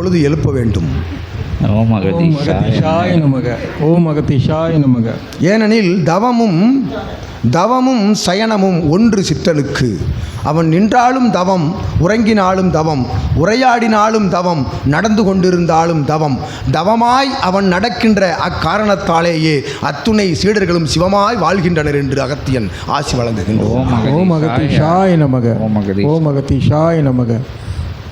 இப்பொழுது எழுப்ப வேண்டும். ஓம் ஓம் அகதீஷாய அகதீஷாய நமக. ஓம் அகதீஷாய நமக. ஏனெனில் தவமும் தவமும் சயனமும் ஒன்று சித்தலுக்கு. அவன் நின்றாலும் தவம் உறங்கினாலும் தவம் உரையாடினாலும் தவம் நடந்து கொண்டிருந்தாலும் தவம். தவமாய் அவன் நடக்கின்ற அக்காரணத்தாலேயே அத்துணை சீடர்களும் சிவமாய் வாழ்கின்றனர் என்று அகத்தியன் ஆசி வழங்குகின்றோம் ஓம் அகதீஷாய நமக. ஓம் அகதீஷாய நமக.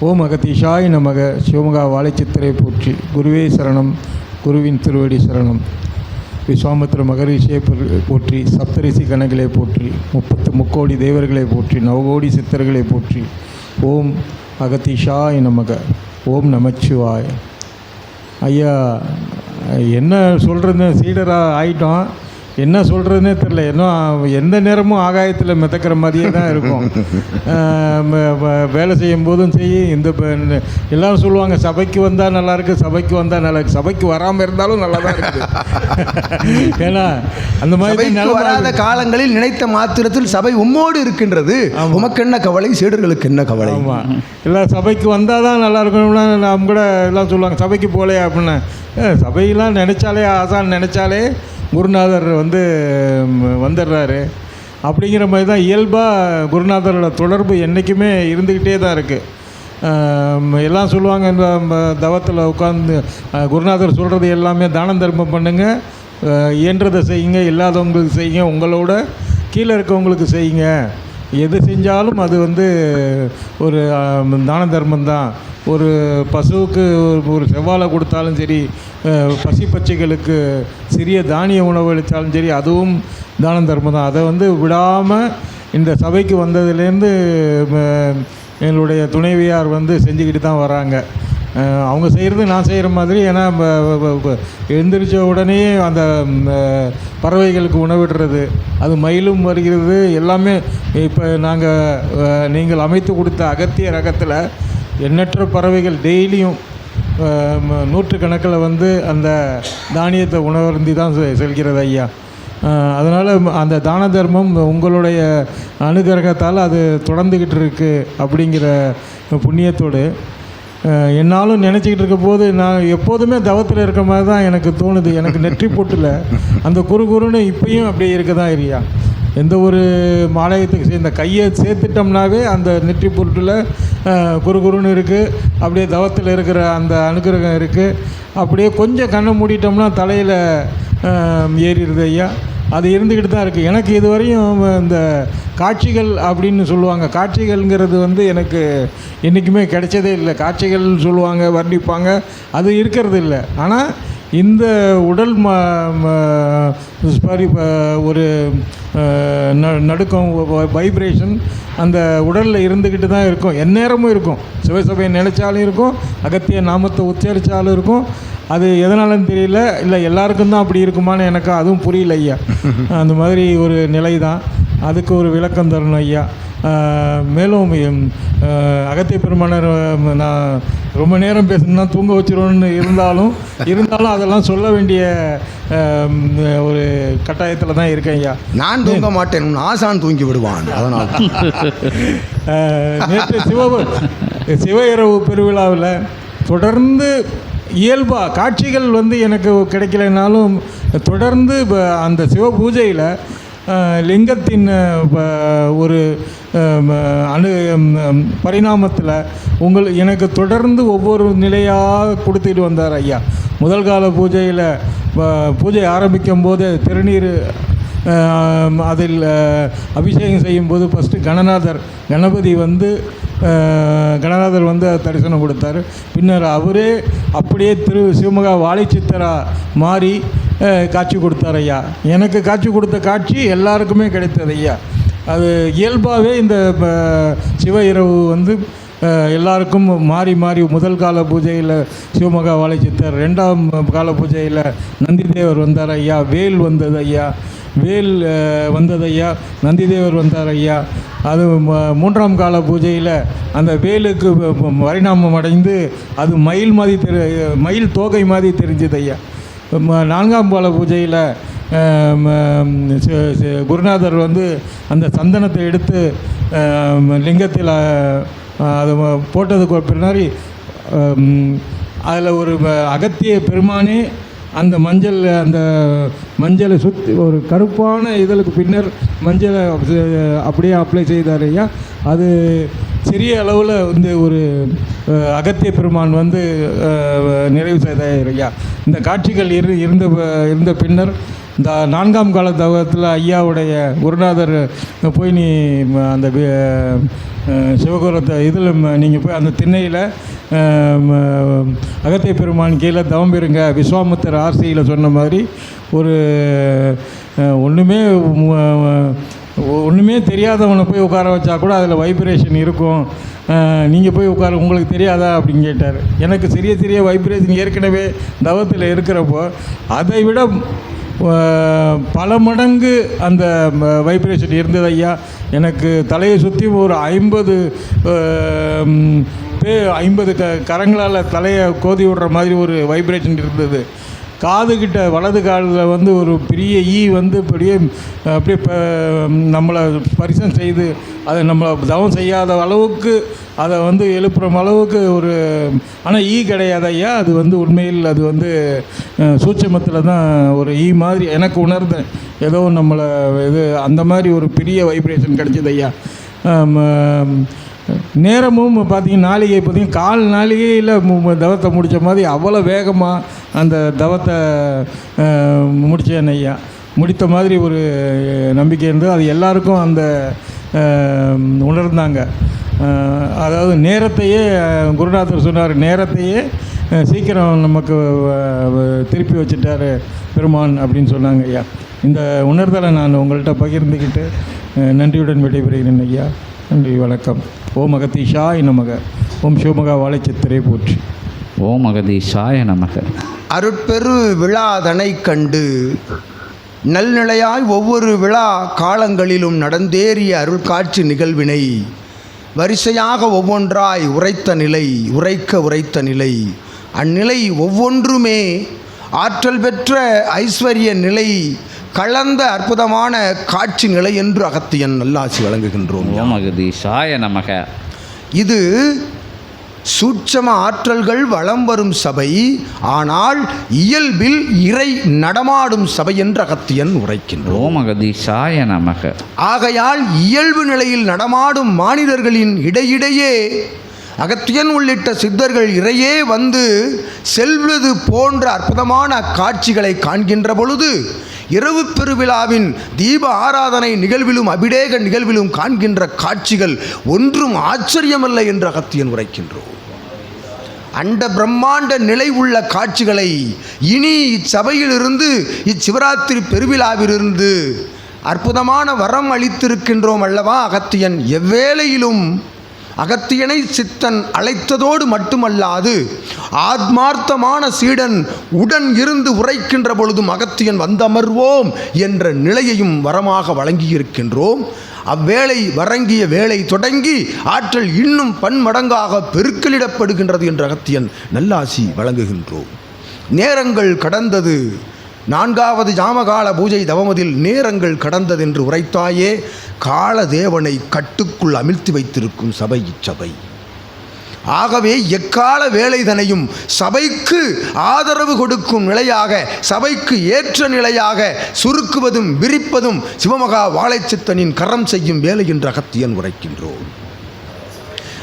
ஓம் அகதீஷாய நமக. சிவமகா வாழைச்சித்திரை போற்றி. குருவே சரணம். குருவின் திருவடி சரணம். விஸ்வாமித்திர மகரிஷியை போற்றி. சப்தரிசி கணங்களை போற்றி. முப்பத்து முக்கோடி தேவர்களை போற்றி. நவகோடி சித்தர்களை போற்றி. ஓம் அகதீஷாய நமக. ஓம் நமச்சிவாய். ஐயா என்ன சொல்கிறது சீடராக ஆயிட்டோம். என்ன சொல்கிறதுனே தெரில இன்னும் எந்த நேரமும் ஆகாயத்தில் மிதக்கிற மாதிரியே தான் இருக்கும். வேலை செய்யும் போதும் சரி இந்த எல்லாரும் சொல்லுவாங்க சபைக்கு வந்தால் நல்லா இருக்கு சபைக்கு வந்தால் நல்லா இருக்கு. சபைக்கு வராமல் இருந்தாலும் நல்லா தான் இருக்குது. ஏன்னா அந்த மாதிரி நிலைமை வராத காலங்களில் நினைத்த மாத்திரத்தில் சபை உம்மோடு இருக்கின்றது. உமக்கென்ன கவலை? சீடர்களுக்கு என்ன கவலை? ஆமாம் எல்லாம் சபைக்கு வந்தால் தான் நல்லா இருக்கணும்னா நாம் கூட எல்லாம் சொல்லுவாங்க சபைக்கு போகலையா அப்படின்னா. "ஏ, சபையெல்லாம் நினச்சாலே ஆசான் நினச்சாலே குருநாதர் வந்து வந்துடுறாரு. அப்படிங்கிற மாதிரி தான் இயல்பாக குருநாதரோட தொடர்பு என்றைக்குமே இருந்துக்கிட்டே தான் இருக்குது எல்லாம் சொல்லுவாங்க இந்த தவத்தில் உட்காந்து குருநாதர் சொல்கிறது எல்லாமே தானம் தர்மம் பண்ணுங்கள் இயன்றதை செய்யுங்க இல்லாதவங்களுக்கு செய்யுங்க உங்களோட கீழே இருக்கவங்களுக்கு செய்யுங்க. எது செஞ்சாலும் அது வந்து ஒரு தான தர்மம் தான். ஒரு பசுவுக்கு ஒரு ஒரு செவ்வாழை கொடுத்தாலும் சரி பசி பச்சைகளுக்கு சிறிய தானிய உணவு அளித்தாலும் சரி அதுவும் தான தர்மம் தான். அதை வந்து விடாமல் இந்த சபைக்கு வந்ததுலேருந்து எங்களுடைய துணைவியார் வந்து செஞ்சுக்கிட்டு தான் வராங்க. அவங்க செய்கிறது நான் செய்கிற மாதிரி ஏன்னா ப- எழுந்திரிச்ச உடனே அந்த பறவைகளுக்கு உணவிடுறது அது மயிலும் வருகிறது எல்லாமே இப்போ நாங்கள் நீங்கள் அமைத்து கொடுத்த அகத்திய ரகத்தில் எண்ணற்ற பறவைகள் டெய்லியும் நூற்றுக்கணக்கில் வந்து அந்த தானியத்தை உணவருந்தி தான் செ- செல்கிறது ஐயா. அதனால் அந்த தான தர்மம் உங்களுடைய அனுகிரகத்தால் அது தொடர்ந்துக்கிட்டு இருக்குது அப்படிங்கிற புண்ணியத்தோடு என்னாலும் நினச்சிக்கிட்டு இருக்க போது நான் எப்போதுமே தவத்தில் இருக்க மாதிரி தான் எனக்கு தோணுது. எனக்கு நெற்றி போட்டில். அந்த குறு குறுன்னு இப்பயும் அப்படியே இருக்க தான் இருக்கியா எந்த ஒரு மாலயத்துக்கு சேர்ந்த கையை சேர்த்துட்டோம்னாவே அந்த நெற்றி பொருட்டில் குறு குறுன்னு இருக்குது அப்படியே தவத்தில் இருக்கிற அந்த அனுகிரகம் இருக்குது அப்படியே கொஞ்சம் கண்ணை மூடிட்டோம்னா தலையில் ஏறிடுது ஐயா. அது இருந்துக்கிட்டு தான் இருக்குது எனக்கு இதுவரையும் இந்த காட்சிகள் அப்படின்னு சொல்லுவாங்க. காட்சிகள்ங்கிறது வந்து எனக்கு என்றைக்குமே கிடைச்சதே இல்லை. காட்சிகள்னு சொல்லுவாங்க வர்ணிப்பாங்க. அது இருக்கிறது இல்லை. ஆனால் இந்த உடல் ம சாரி ஒரு நடுக்கம் வைப்ரேஷன் அந்த உடலில் இருந்துக்கிட்டு தான் இருக்கும். எந்நேரமும் இருக்கும். சிவசபையை நினைச்சாலும் இருக்கும். அகத்திய நாமத்தை உச்சரித்தாலும் இருக்கும். அது எதனாலன்னு தெரியல. இல்லை எல்லாருக்கும் தான் அப்படி இருக்குமான்னு எனக்கு அதுவும் புரியல ஐயா. அந்த மாதிரி ஒரு நிலை தான் அதுக்கு ஒரு விளக்கம் தரணும் ஐயா. மேலும் அகத்திய பெருமானர் நான் ரொம்ப நேரம் பேசணும்னா தூங்க வச்சிருவோன்னு இருந்தாலும் இருந்தாலும் அதெல்லாம் சொல்ல வேண்டிய ஒரு கட்டாயத்தில் தான் இருக்கேன் ஐயா. நான் தூங்க மாட்டேன் ஆசான் தூங்கி விடுவான் அதனால். நேற்று சிவ சிவ இரவு பெருவிழாவில் தொடர்ந்து இயல்பாக காட்சிகள் வந்து எனக்கு கிடைக்கலைனாலும் தொடர்ந்து அந்த சிவ பூஜையில் லிங்கத்தின் ப- ஒரு அணு பரிணாமத்தில் உங்கள் எனக்கு தொடர்ந்து ஒவ்வொரு நிலையாக கொடுத்துட்டு வந்தார் ஐயா. முதல் கால பூஜையில் பூஜை ஆரம்பிக்கும் போது திருநீர் அதில் அபிஷேகம் செய்யும்போது ஃபஸ்ட்டு கணநாதர் கணபதி வந்து கணநாதர் வந்து தரிசனம் கொடுத்தாரு. பின்னர் அவரே அப்படியே திரு சிவமுகா வாழைச்சித்தரா மாறி காட்சி கொடுத்தார் ஐயா. எனக்கு காட்சி கொடுத்த காட்சி எல்லாருக்குமே கிடைத்தது ஐயா. அது இயல்பாகவே இந்த சிவ இரவு வந்து எல்லாருக்கும் மாறி மாறி முதல் கால பூஜையில் சிவமகா வாழைச்சித்தர் ரெண்டாம் கால பூஜையில் நந்திதேவர் வந்தார் ஐயா. வேல் வந்தது ஐயா. வேல் வந்ததையா? நந்திதேவர் வந்தார் ஐயா அது மூன்றாம் கால பூஜையில் அந்த வேலுக்கு பரிணாமம் அடைந்து அது மயில் மாதிரி தெரி மயில் தோகை மாதிரி தெரிஞ்சது ஐயா ம- நான்காம் கால பூஜையில் குருநாதர் வந்து அந்த சந்தனத்தை எடுத்து லிங்கத்தில் அது போட்டதுக்கு பின்னாடி அதில் ஒரு அகத்திய பெருமானே அந்த மஞ்சள் அந்த மஞ்சளை சுற்றி ஒரு கருப்பான இதழுக்கு பின்னர் மஞ்சளை அப்படியே அப்ளை செய்தார் ஐயா. அது சிறிய அளவில் வந்து ஒரு அகத்திய பெருமான் வந்து நிறைவு செய்தார் ஐயா. இந்த காட்சிகள் இரு இருந்த இருந்த பின்னர் இந்த நான்காம் கால தவத்தில் ஐயாவுடைய குருநாதர் போய் நீ அந்த சிவகுரத்தை இதில் நீங்கள் போய் அந்த திண்ணையில் அகத்திய பெருமான் கீழே தவம் இருங்க. விஸ்வாமுத்தர் ஆர்சியில் சொன்ன மாதிரி ஒரு ஒன்றுமே ஒன்றுமே தெரியாதவனை போய் உட்கார வச்சா கூட அதில் வைப்ரேஷன் இருக்கும். நீங்கள் போய் உட்கார உங்களுக்கு தெரியாதா? அப்படின்னு கேட்டார். எனக்கு சிறிய சிறிய வைப்ரேஷன் ஏற்கனவே தவத்தில் இருக்கிறப்போ அதை விட பல மடங்கு அந்த வைப்ரேஷன் இருந்தது ஐயா. எனக்கு தலையை சுற்றி ஒரு ஐம்பது பே ஐம்பது க கரங்களால் தலையை கோதி விடுற மாதிரி ஒரு வைப்ரேஷன் இருந்தது. காதுகிட்ட வலது காலில் வந்து ஒரு பெரிய ஈ வந்து அப்படியே அப்படியே நம்மளை பரிசம் செய்து அதை நம்மளை தவம் செய்யாத அளவுக்கு அதை வந்து எழுப்புற அளவுக்கு ஒரு ஆனால் ஈ கிடையாது ஐயா. அது வந்து உண்மையில் அது வந்து சூட்சமத்தில் தான் ஒரு ஈ மாதிரி எனக்கு உணர்ந்தேன். ஏதோ நம்மளை இது அந்த மாதிரி ஒரு பெரிய வைப்ரேஷன் கிடைச்சது ஐயா. நேரமும் பார்த்தீங்கன்னா நாளிகை பார்த்தீங்கன்னா கால் நாளிகையில் தவத்தை முடித்த மாதிரி அவ்வளோ வேகமாக அந்த தவத்தை முடித்தேன் ஐயா முடித்த மாதிரி ஒரு நம்பிக்கை இருந்தது. அது எல்லாருக்கும் அந்த உணர்ந்தாங்க. அதாவது நேரத்தையே குருநாதர் சொன்னார் நேரத்தையே சீக்கிரம் நமக்கு திருப்பி வச்சுட்டார் பெருமான் அப்படின்னு சொன்னாங்க ஐயா. இந்த உணர்தலை நான் உங்கள்கிட்ட பகிர்ந்துக்கிட்டு நன்றியுடன் விடைபெறுகிறேன் ஐயா. நன்றி வணக்கம். ஓம் அகத்தீஷாய் நமக. ஓம் சிவமகா வாழைச்சித்திரை போற்றி. ஓம் அகதீஷாய நமக. அருட்பெரு விழாதனை கண்டு நல்நிலையாய் ஒவ்வொரு விழா காலங்களிலும் நடந்தேறிய அருள்காட்சி நிகழ்வினை வரிசையாக ஒவ்வொன்றாய் உரைத்த நிலை உரைக்க உரைத்த நிலை. அந்நிலை ஒவ்வொன்றுமே ஆற்றல் பெற்ற ஐஸ்வர்ய நிலை கலந்த அற்புதமான காட்சி நிலை என்று அகத்தியன் நல்லாசி வழங்குகின்றோம். ஓம் அகதீஷாய நமக. இது சூட்சம ஆற்றல்கள் வலம் வரும் சபை ஆனால் இயல்பில் இறை நடமாடும் சபை என்று அகத்தியன் உரைக்கின்றோம் ஓம் அகதீஷாய நமக. ஆகையால் இயல்பு நிலையில் நடமாடும் மானிடர்களின் இடையிடையே அகத்தியன் உள்ளிட்ட சித்தர்கள் இறையே வந்து செல்வது போன்ற அற்புதமான காட்சிகளை காண்கின்ற பொழுது இரவு பெருவிழாவின் தீப ஆராதனை நிகழ்விலும் அபிடேக நிகழ்விலும் காண்கின்ற காட்சிகள் ஒன்றும் ஆச்சரியமல்ல என்று அகத்தியன் உரைக்கின்றோம். அண்ட பிரம்மாண்ட நிலை உள்ள காட்சிகளை இனி இச்சபையிலிருந்து இச்சிவராத்திரி பெருவிழாவிலிருந்து அற்புதமான வரம் அளித்திருக்கின்றோம் அல்லவா அகத்தியன்? எவ்வேளையிலும் அகத்தியனை சித்தன் அழைத்ததோடு மட்டுமல்லாது ஆத்மார்த்தமான சீடன் உடன் இருந்து உரைக்கின்ற பொழுதும் அகத்தியன் வந்தமர்வோம் என்ற நிலையையும் வரமாக வழங்கியிருக்கின்றோம். அவ்வேளை வரங்கிய வேலை தொடங்கி ஆற்றல் இன்னும் பன்மடங்காக பெருக்கலிடப்படுகின்றது என்ற அகத்தியன் நல்லாசி வழங்குகின்றோம். நேரங்கள் கடந்தது. நான்காவது ஜாமகால பூஜை தவமதில் நேரங்கள் கடந்ததென்று உரைத்தாயே காலதேவனை கட்டுக்குள் அமிழ்த்தி வைத்திருக்கும் சபை இச்சபை. ஆகவே எக்கால வேலைதனையும் சபைக்கு ஆதரவு கொடுக்கும் நிலையாக சபைக்கு ஏற்ற நிலையாக சுருக்குவதும் விரிப்பதும் சிவமகா வாழைச்சித்தனின் கரம் செய்யும் வேலை என்று அகத்தியன் உரைக்கின்றோம்.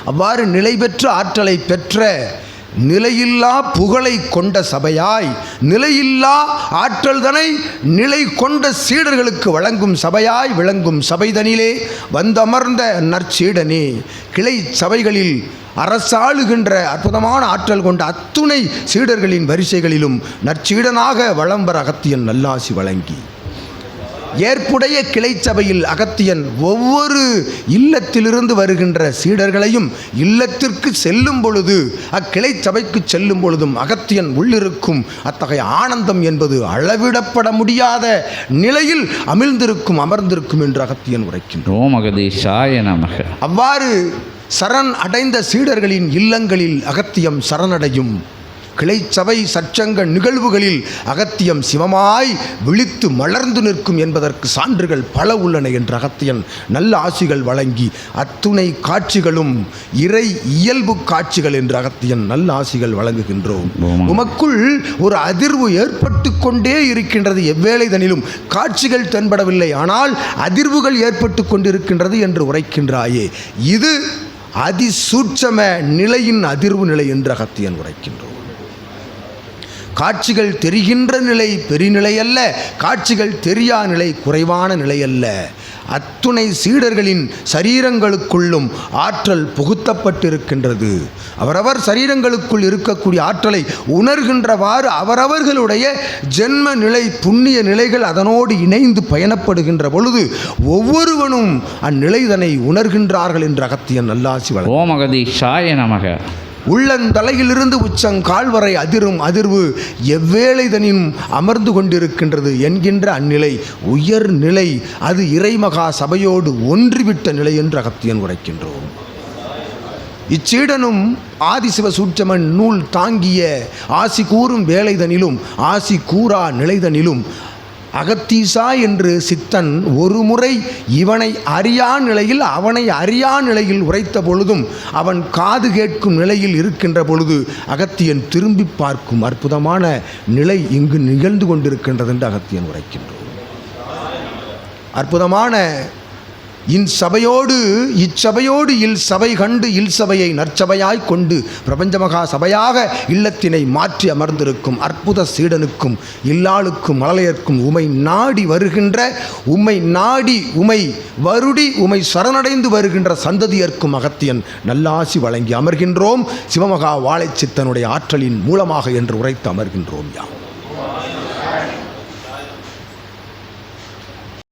அவ்வாறு நிலை பெற்ற ஆற்றலை பெற்ற நிலையில்லா புகழை கொண்ட சபையாய் நிலையில்லா ஆற்றல்தனை நிலை கொண்ட சீடர்களுக்கு வழங்கும் சபையாய் விளங்கும் சபைதனிலே வந்தமர்ந்த நற்சீடனே கிளை சபைகளில் அரசாளுகின்ற அற்புதமான ஆற்றல் கொண்ட அத்துணை சீடர்களின் வரிசைகளிலும் நற்சீடனாக வளம்பர அகத்தியன் நல்லாசி வழங்கி. ஏற்புடைய கிளைச்சபையில் அகத்தியன் ஒவ்வொரு இல்லத்திலிருந்து வருகின்ற சீடர்களையும் இல்லத்திற்கு செல்லும் பொழுது அக்கிளை சபைக்கு செல்லும் பொழுதும் அகத்தியன் உள்ளிருக்கும் அத்தகைய ஆனந்தம் என்பது அளவிடப்பட முடியாத நிலையில் அமிழ்ந்திருக்கும் அமர்ந்திருக்கும் என்று அகத்தியன் உரைக்கின்றான். ஓம் அகதீஷாய நமக. அவ்வாறு சரண் அடைந்த சீடர்களின் இல்லங்களில் அகத்தியம் சரணடையும். கிளைச்சபை சச்சங்க நிகழ்வுகளில் அகத்தியம் சிவமாய் விழித்து மலர்ந்து நிற்கும் என்பதற்கு சான்றுகள் பல உள்ளன என்று அகத்தியன் நல்ல ஆசிகள் வழங்கி அத்துணை காட்சிகளும் இறை இயல்பு காட்சிகள் என்று அகத்தியன் நல்ல ஆசிகள் வழங்குகின்றோம். உமக்குள் ஒரு அதிர்வு ஏற்பட்டு கொண்டே இருக்கின்றது எவ்வேளைதனிலும் காட்சிகள் தென்படவில்லை ஆனால் அதிர்வுகள் ஏற்பட்டு கொண்டிருக்கின்றது என்று உரைக்கின்றாயே. இது அதிசூட்சம நிலையின் அதிர்வு நிலை என்று அகத்தியன் உரைக்கின்றோம் காட்சிகள் தெரிகின்ற நிலை பெருநிலை அல்ல காட்சிகள் தெரியா நிலை குறைவான நிலை அல்ல. அத்துணை சீடர்களின் சரீரங்களுக்குள்ளும் ஆற்றல் புகுத்தப்பட்டிருக்கின்றது. அவரவர் சரீரங்களுக்குள் இருக்கக்கூடிய ஆற்றலை உணர்கின்றவாறு அவரவர்களுடைய ஜென்ம நிலை புண்ணிய நிலைகள் அதனோடு இணைந்து பயணப்படுகின்ற பொழுது ஒவ்வொருவனும் அந்நிலைதனை உணர்கின்றார்கள் என்று அகத்தியன் நல்லாசி ஓமகதி சாய நமக. உள்ளந்தலையிலிருந்து உச்சங்கால் வரை அதிரும் அதிர்வு எவ்வேளைதனினும் அமர்ந்து கொண்டிருக்கின்றது என்கின்ற அந்நிலை. உயர் நிலை அது இறைமகா சபையோடு ஒன்றிவிட்ட நிலை என்று அகத்தியன் உரைக்கின்றோம். இச்சீடனும் ஆதிசிவ சூட்சமன் நூல் தாங்கிய ஆசி கூறும் வேலைதனிலும் ஆசி கூறா நிலைதனிலும் அகத்தீசா என்று சித்தன் ஒரு முறை இவனை அறியா நிலையில் அவனை அறியா நிலையில் உரைத்த பொழுதும் அவன் காது கேட்கும் நிலையில் இருக்கின்ற பொழுது அகத்தியன் திரும்பி பார்க்கும் அற்புதமான நிலை இங்கு நிகழ்ந்து கொண்டிருக்கின்றது என்று அகத்தியன் உரைக்கின்றோம் அற்புதமான இன் சபையோடு இச்சபையோடு இல் சபை கண்டு இல் சபையை நற்சபையாய் கொண்டு பிரபஞ்சமகா சபையாக இல்லத்தினை மாற்றி அமர்ந்திருக்கும் அற்புத சீடனுக்கும் இல்லாளுக்கும் மலலையர்க்கும் உமை நாடி வருகின்ற உம்மை நாடி உமை வருடி உமை சரணடைந்து வருகின்ற சந்ததியர்க்கும் அகத்தியன் நல்லாசி வழங்கி அமர்கின்றோம். சிவமகா வாழைச்சித்தனுடைய ஆற்றலின் மூலமாக என்று உரைத்து அமர்கின்றோம் யாம்.